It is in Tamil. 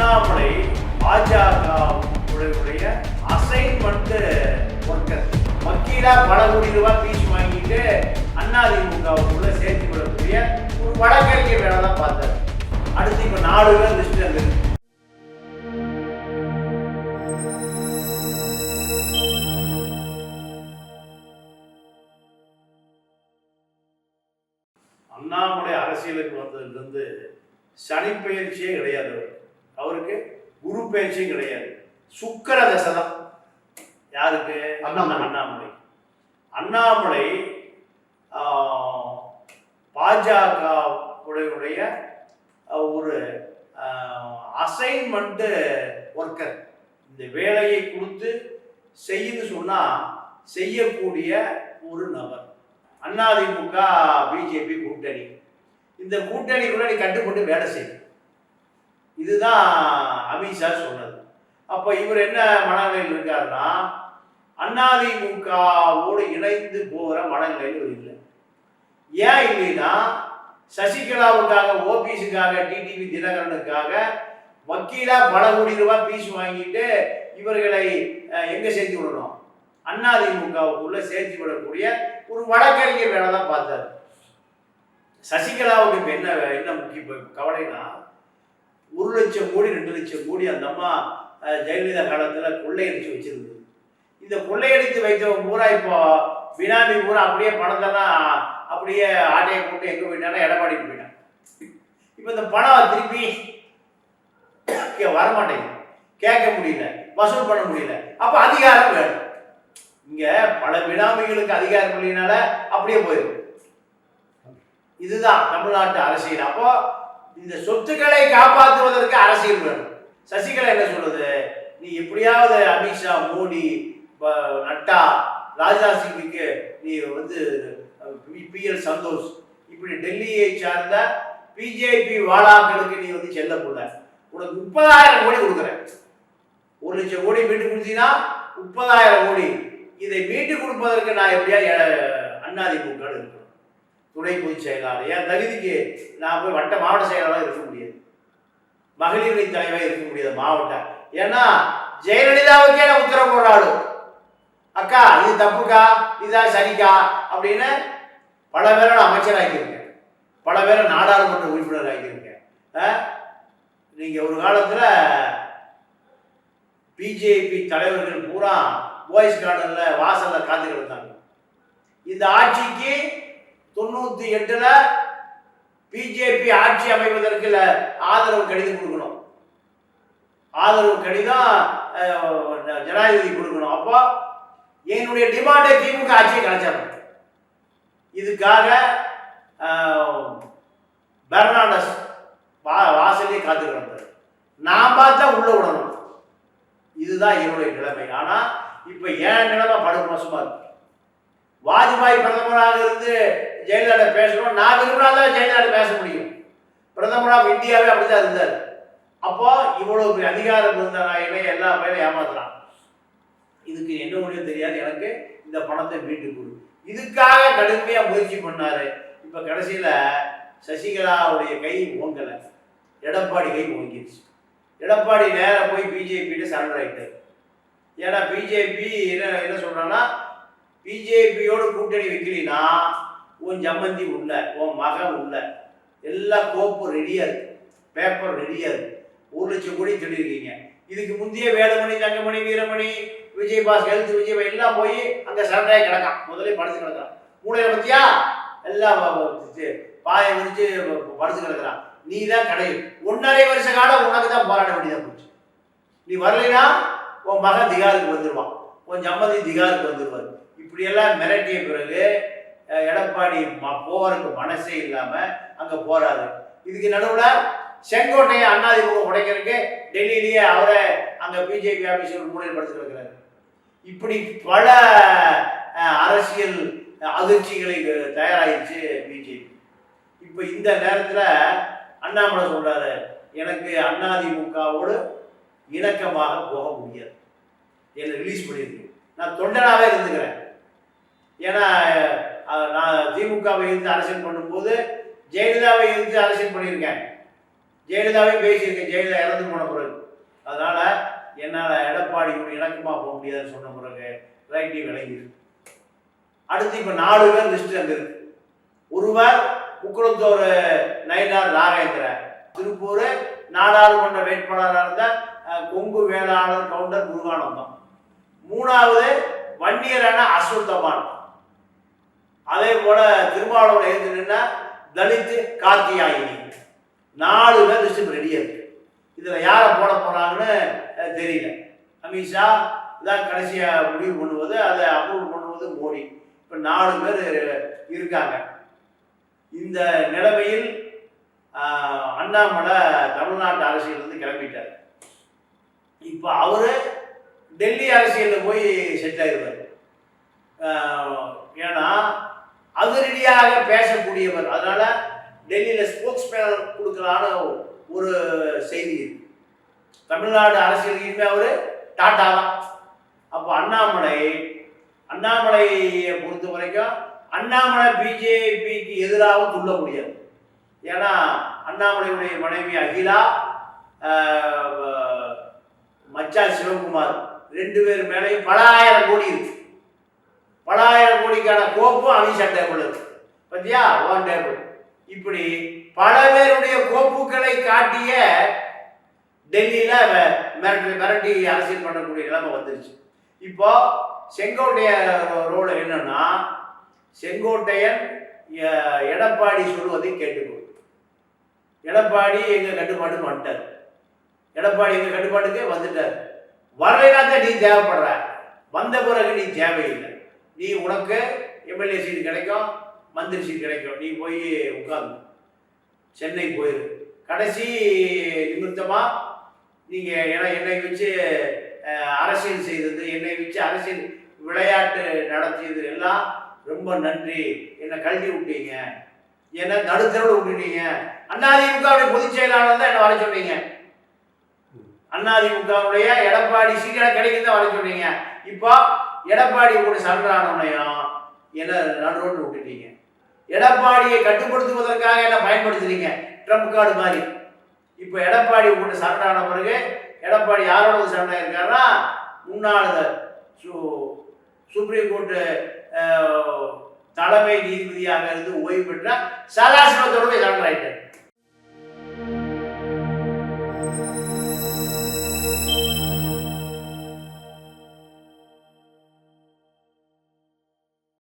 அண்ணாமலை பாஜகவுடைய அசைன்மெண்ட் ஒர்க்கர் வக்கீலா பல கோடி ரூபாய் பீஸ் வாங்கிட்டு அதிமுகவுக்குள்ள சேர்த்து விடக்கூடிய ஒரு வழக்கறிஞர் வேலை தான் பார்த்தாரு. அடுத்து இப்ப நாலு பேர் லிஸ்ட் இருக்கு அண்ணாமலை அரசியலுக்கு வந்ததுலேருந்து சனிப்பெயர்ச்சியே பயிற்சியே கிடையாது அவர் அவருக்கு குரு பயிற்சியும் கிடையாது. சுக்கர தசை தான். யாருக்கு? அண்ணாமலை. அண்ணாமலை. அண்ணாமலை பாஜக உடைய ஒரு அசைன்மெண்ட்டு ஒர்க்கர் இந்த வேலையை கொடுத்து செய்யுன்னு சொன்னா செய்யக்கூடிய ஒரு நபர். அதிமுக பிஜேபி கூட்டணி. இந்த கூட்டணிக்குள்ள நீ கட்டுப்பட்டு வேலை செய்யும் இதுதான் அமித்ஷா சொன்னது. அப்போ இவர் என்ன மனநிலையில் இருக்காருன்னா அதிமுகவோடு இணைந்து போகிற மனநிலையில் இவர் இல்லை. ஏன் இல்லைன்னா சசிகலாவுக்காக ஓபிஎஸுக்காக டிடிவி தினகரனுக்காக வக்கீலாக பல கோடி ரூபாய் பீஸ் வாங்கிட்டு இவர்களை எங்கே சேர்த்து விடணும்? அதிமுகவுக்குள்ள சேர்த்து விடக்கூடிய ஒரு வழக்கறிஞர் வேலை தான் பார்த்தாரு. சசிகலாவுக்கு இப்போ என்ன என்ன முக்கிய கவலைனா ஒரு லட்சம் கோடி ரெண்டு லட்சம் கோடி அந்த அம்மா ஜெயலலிதா காலத்தில் கொள்ளையடிச்சு வச்சிருந்தது. இந்த கொள்ளையடித்து வைத்தவங்க பூரா இப்போ பினாமி பூரா அப்படியே பணத்தெல்லாம் அப்படியே ஆட்டையை போட்டு எங்கே போயிட்டாலும் எடப்பாடிக்கு போயிட்டான். இப்போ இந்த பணம் திருப்பி வரமாட்டேங்குது. கேட்க முடியல வசூல் பண்ண முடியல. அப்போ அதிகாரம் வேணும். இங்கே பல பினாமிகளுக்கு அதிகாரம் இல்லைனால அப்படியே போயிடும். இதுதான் தமிழ்நாட்டு அரசியல். அப்போ இந்த சொத்துக்களை காப்பாற்றுவதற்கு அரசியல் வேணும். சசிகலா என்ன சொல்லுது? நீ எப்படியாவது அமித்ஷா மோடி ப- நட்டா ராஜ்நாத் சிங்குக்கு நீ வந்து பி எல் சந்தோஷ் இப்படி டெல்லியை சார்ந்த பிஜேபி வாழாக்களுக்கு நீ வந்து செல்ல போல. உனக்கு முப்பதாயிரம் கோடி கொடுக்குறேன். ஒரு லட்சம் கோடி மீட்டு கொடுத்தீங்கன்னா முப்பதாயிரம் கோடி. இதை மீட்டு கொடுப்பதற்கு நான் எப்படியா அண்ணாதிமுக இருக்கணும் துணை பொதுச் செயலாளர். என் தகுதிக்கு நான் போய் வட்ட மாவட்ட செயலாளராக இருக்க முடியாது. மகளிர் தலைவராக இருக்க முடியாது மாவட்டம் ஏன்னா ஜெயலலிதாவுக்கே நான் உத்தரவு போடுற ஆளு. அக்கா இது தப்புக்கா? இதுதான் சரிக்கா? அப்படின்னு பல பேரை நான் அமைச்சராகியிருக்கேன் பல பேரை நாடாளுமன்ற உறுப்பினர் ஆகியிருக்கேன் நீங்கள் ஒரு காலத்தில் பிஜேபி தலைவர்கள் பூரா பாய்ஸ் கார்டனில் வாசலில் காத்து கிடந்தாங்க. இந்த ஆட்சிக்கு தொண்ணூத்தி எட்டுல பிஜேபி ஆட்சி அமைவதற்கு ஆதரவு கடிதம் கொடுக்கணும். ஆதரவு கடிதம் ஜனாதிபதி கொடுக்கணும். அப்போ என்னுடைய டிமாண்டை திமுக ஆட்சியை கலைச்சாங்க. இதுக்காக பெர்னாண்டஸ் வா வாசலே காத்து நான் பார்த்தா உள்ள விடணும். இதுதான் என்னுடைய நிலைமை. ஆனா இப்ப ஏன் நிலைமை படு மோசமா இருக்கு. வாஜ்பாய் பிரதமராக இருந்து ஜெயலலிதா பேசணும். நான் விரும்பினாதான் ஜெயலலிதா பேச முடியும். பிரதமராக இந்தியாவே அப்படி தான் இருந்தார். அப்போ இவ்வளோ பெரிய அதிகாரம் இருந்த நாயனை எல்லா பையனும் ஏமாத்துறான். இதுக்கு என்ன முடியும் தெரியாது எனக்கு. இந்த பணத்தை மீட்டு கொடு. இதுக்காக கடுமையாக முயற்சி பண்ணாரு. இப்போ கடைசியில் சசிகலாவுடைய கை ஓங்கலை. எடப்பாடி கை ஓங்கிடுச்சு எடப்பாடி நேராக போய் பிஜேபியிட்ட சரண்டர் ஆகிட்டார் ஏன்னா பிஜேபி என்ன என்ன சொல்றான்னா பிஜேபியோட கூட்டணி வைக்கலினா உன் ஜம்மந்தி உள்ள உன் மகன் உள்ள. எல்லா கோப்பும் ரெடியாக இருக்குது பேப்பர் ரெடியாக இருக்குது ஒரு லட்சம் கோடி சொல்லியிருக்கீங்க. இதுக்கு முந்தைய வேலுமணி தங்கமணி வீரமணி விஜய் பாஸ் ஹெல்த் விஜய் எல்லாம் போய் அங்கே சரண்டாகி கிடக்கான். முதலே படுத்து கிடக்கான் மூளையில பத்தியா? எல்லாம் பாயை விரிச்சு வ- படுத்து கிடக்குறான். நீ தான் கிடையாது ஒன்றரை வருஷ காலம் உனக்கு தான் போராட வேண்டியதாக போச்சு. நீ வரலைன்னா உன் மகன் திகாருக்கு வந்துடுவான் உன் ஜம்மதி திகாருக்கு வந்துடுவார் இப்படியெல்லாம் மிரட்டிய பிறகு எடப்பாடி ம- போறதுக்கு மனசே இல்லாம அங்க போறாரு. இதுக்கு நடுவுல செங்கோட்டையை அண்ணாதிமுக உடைக்கிறதுக்கு டெல்லியிலேயே அவரை அந்த பிஜேபி ஆபீஸர் மூலையில் படுத்து கிடக்கிறாரு இப்படி பல அரசியல் அதிர்ச்சிகளை தயாராகிடுச்சு பிஜேபி. இப்போ இந்த நேரத்தில் அண்ணாமலை சொல்றாரு எனக்கு அதிமுகவோடு இணக்கமாக போக முடியாது. என்னை ரிலீஸ் பண்ணியிருக்கு நான் தொண்டனாகவே இருந்துக்கிறேன். ஏன்னா நான் திமுகவை எதிர்த்து அரசியல் பண்ணும்போது ஜெயலலிதாவை எதிர்த்து அரசியல் பண்ணியிருக்கேன். ஜெயலலிதாவே பேசியிருக்கேன். ஜெயலலிதா இறந்து போன பிறகு. அதனால் என்னால் எடப்பாடி கூட இணக்கமாக போக முடியாதுன்னு சொன்ன பிறகு ரைட்டி விளங்கிருக்கு அடுத்து இப்போ நாலு பேர் லிஸ்ட் அங்கே இருக்கு. ஒருவர் உக்குளத்தோர் நயினார் நாகேந்திரன் திருப்பூர் நாடாளுமன்ற வேட்பாளராக இருந்த கொங்கு வேளாளர் கவுண்டர் முருகானந்தம். மூணாவது வன்னியரான அஸ்வத்தமான் அதே போல திருமாவளவன் எழுந்து நின்ன தலித் கார்த்தியாயினி. நாலு பேர் லிஸ்ட் ரெடியா இருக்கு. இதுல யாரை போட போறாங்கன்னு தெரியல. அமித்ஷா இதான் கடைசியா முடிவு பண்ணுவது அதை அப்ரூவ் பண்ணுவது மோடி. இப்ப நாலு பேர் இருக்காங்க. இந்த நிலைமையில் அண்ணாமலை தமிழ்நாட்டு அரசியலிருந்து கிளம்பிட்டார். இப்போ அவரு டெல்லி அரசியலில் போய் செட் ஆயிடுவார் ஏன்னா அதிரடியாக பேசக்கூடியவர். அதனால டெல்லியில் ஸ்போக்ஸ் மேன் கொடுக்கலான்னு ஒரு செய்தி இருக்கு. தமிழ்நாடு அரசியல் இனிமே அவர் டாட்டா தான். அப்போ அண்ணாமலை அண்ணாமலையை பொறுத்த வரைக்கும் அண்ணாமலை பிஜேபிக்கு எதிராகவும் துள்ள முடியாது. ஏன்னா அண்ணாமலையுடைய மனைவி அகிலா மச்சா சிவகுமார் ரெண்டு பேர் மேலேயும் பல ஆயிரம் கோடி இருக்கு. பல ஆயிரம் கோடிக்கான கோப்பும் அமித்ஷா டேபிள் இருக்கு பத்தியா? ஓன் டேபிள் இப்படி பல பேருடைய கோப்புகளை காட்டிய டெல்லியில் மிரட்டி மிரட்டி அரசியல் பண்ணக்கூடிய நிலைமை வந்துருச்சு. இப்போ செங்கோட்டைய ரோல் என்னன்னா செங்கோட்டையன் எடப்பாடி சொல்வதை கேட்டுக்கோ எடப்பாடி எங்கள் கட்டுப்பாட்டுக்கு வந்துட்டார். எடப்பாடி எங்கள் கட்டுப்பாட்டுக்கே வந்துட்டார். வரலைனா தான் நீ தேவைப்படுற. வந்த பிறகு நீ தேவையில்லை. நீ உனக்கு எம்எல்ஏ சீட் கிடைக்கும் மந்திரி சீட் கிடைக்கும். நீ போய் உட்காந்து சென்னை போயிரு. கடைசி நிமித்தமாக நீங்கள் ஏன்னா என்னை வச்சு அரசியல் செய்தது என்னை வச்சு அரசியல் விளையாட்டு நடத்தியது எல்லாம் ரொம்ப நன்றி. என்னை கழட்டி விட்டீங்க. என்னை நடுத்தரவு விட்டுட்டீங்க. அண்ணாதிமுகவுடைய பொதுச் செயலாளர் தான் என்னை வர சொன்னீங்க. அண்ணாதிமுகவுடைய எடப்பாடி சீக்கிரம் கிடைக்கும் தான் வர சொன்னீங்க. இப்போ எடப்பாடி கூட சரணானவனையும் என்ன நடுரோட்டு விட்டுட்டீங்க. எடப்பாடியை கட்டுப்படுத்துவதற்காக என்ன பயன்படுத்துறீங்க? ட்ரம்ப் கார்டு மாதிரி. இப்போ எடப்பாடி கூட சரணான பிறகு எடப்பாடி யாரோட சரணா இருக்காருன்னா முன்னாள் சு சுப்ரீம் கோர்ட்டு தலைமை நீதிபதியாக இருந்து ஓய்வு பெற்ற சதாசிவத்தோட சரண் ஆயிட்டார்